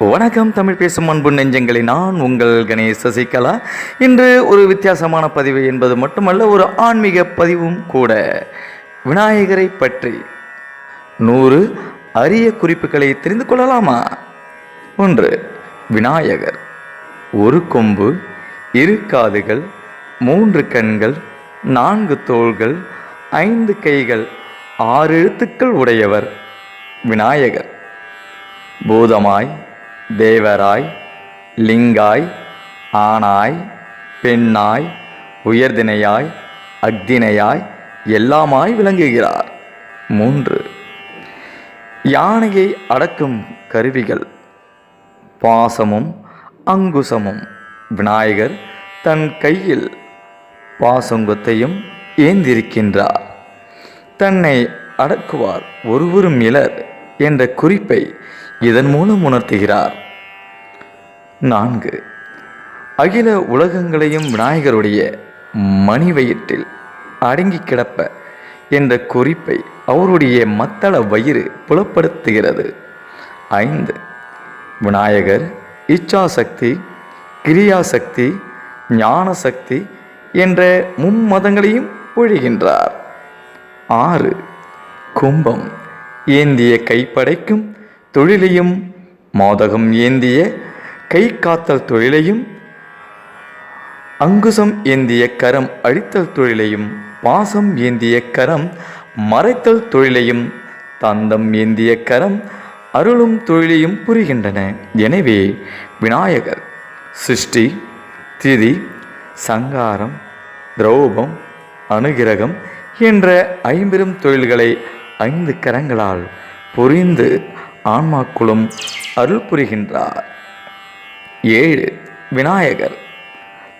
வணக்கம் தமிழ் பேசும் அன்பு நெஞ்சங்களை நான் உங்கள் கணேஷ் சசிகலா. இன்று ஒரு வித்தியாசமான பதிவு என்பது மட்டுமல்ல ஒரு ஆன்மீக பதிவும் கூட. விநாயகரை பற்றி நூறு அரிய குறிப்புகளை தெரிந்து கொள்ளலாமா? ஒன்று விநாயகர் ஒரு கொம்பு இரு காதுகள் மூன்று கண்கள் நான்கு தோள்கள் ஐந்து கைகள் ஆறு எழுத்துக்கள் உடையவர் விநாயகர். பூதமாய் தேவராய் லிங்காய் ஆணாய் பெண்ணாய் உயர்தினையாய் அக்தினையாய் எல்லாமாய் விளங்குகிறார். மூன்று. யானையை அடக்கும் கருவிகள் பாசமும் அங்குசமும். விநாயகர் தன் கையில் பாசங்குத்தையும் ஏந்திருக்கின்றார். தன்னை அடக்குவார் ஒருவரும் இலர். என்ற குறிப்பை இதன் மூலம் உணர்த்துகிறார். நான்கு. அகில உலகங்களையும் விநாயகருடைய மணி வயிற்றில் அடங்கி கிடப்ப என்ற குறிப்பை அவருடைய மத்தள வயிறு புலப்படுத்துகிறது. ஐந்து. விநாயகர் இச்சாசக்தி கிரியாசக்தி ஞானசக்தி என்ற மும்மதங்களையும் பொழிகின்றார் ஆறு. கும்பம். ஏந்திய கைப்படைக்கும் தொழிலையும் மோதகம் ஏந்திய கை காத்தல் தொழிலையும் அங்குசம் ஏந்திய கரம் அழித்தல் தொழிலையும் பாசம் ஏந்திய கரம் மறைத்தல் தொழிலையும் தந்தம் ஏந்திய கரம் அருளும் தொழிலையும் புரிகின்றன. எனவே விநாயகர் சிருஷ்டி திதி சங்காரம் திரௌபம் அனுகிரகம் என்ற ஐம்பெரும் தொழில்களை ஐந்து கரங்களால் புரிந்து ஆன்மாக்குளும் அருள் புரிகின்றார். ஏழு விநாயகர்.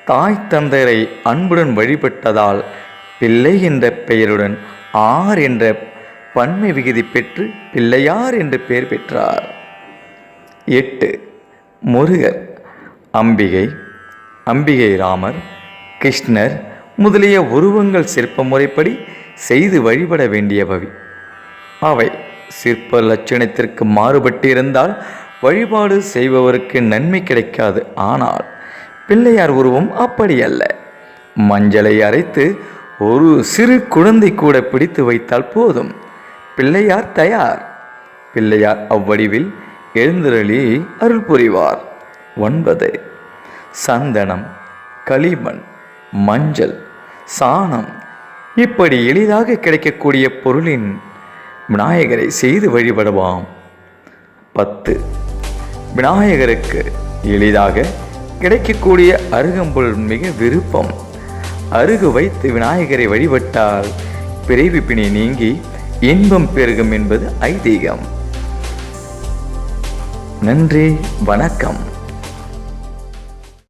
தாய் தந்தையரை அன்புடன் வழிபட்டதால் பிள்ளை என்ற பெயருடன் ஆர் என்ற பன்மை விகுதி பெற்று பிள்ளையார் என்று பெயர் பெற்றார். எட்டு முருகர். அம்பிகை அம்பிகை ராமர் கிருஷ்ணர் முதலிய உருவங்கள் சிற்ப முறைப்படி செய்து வழிபட வேண்டியவை அவை சிற்ப லட்சணத்திற்கு மாறுபட்டிருந்தால் வழிபாடு செய்பவருக்கு நன்மை கிடைக்காது. ஆனால் பிள்ளையார் உருவம் அப்படி அல்ல மஞ்சளை அரைத்து ஒரு சிறு குழந்தை கூட பிடித்து வைத்தால் போதும். பிள்ளையார் தயார். பிள்ளையார் அவ்வடிவில் எழுந்தருளி அருள் புரிவார். ஒன்பது. சந்தனம் களிமண் மஞ்சள் சாணம் இப்படி எளிதாக கிடைக்கக்கூடிய பொருளின் விநாயகரை செய்து வழிபடுவாம். பத்து. விநாயகருக்கு எளிதாக கிடைக்கக்கூடிய அருகம்புல் மிக விருப்பம். அருகு வைத்து விநாயகரை வழிபட்டால் பிறவி பிணி நீங்கி இன்பம் பெருகும் என்பது ஐதீகம். நன்றி. வணக்கம்.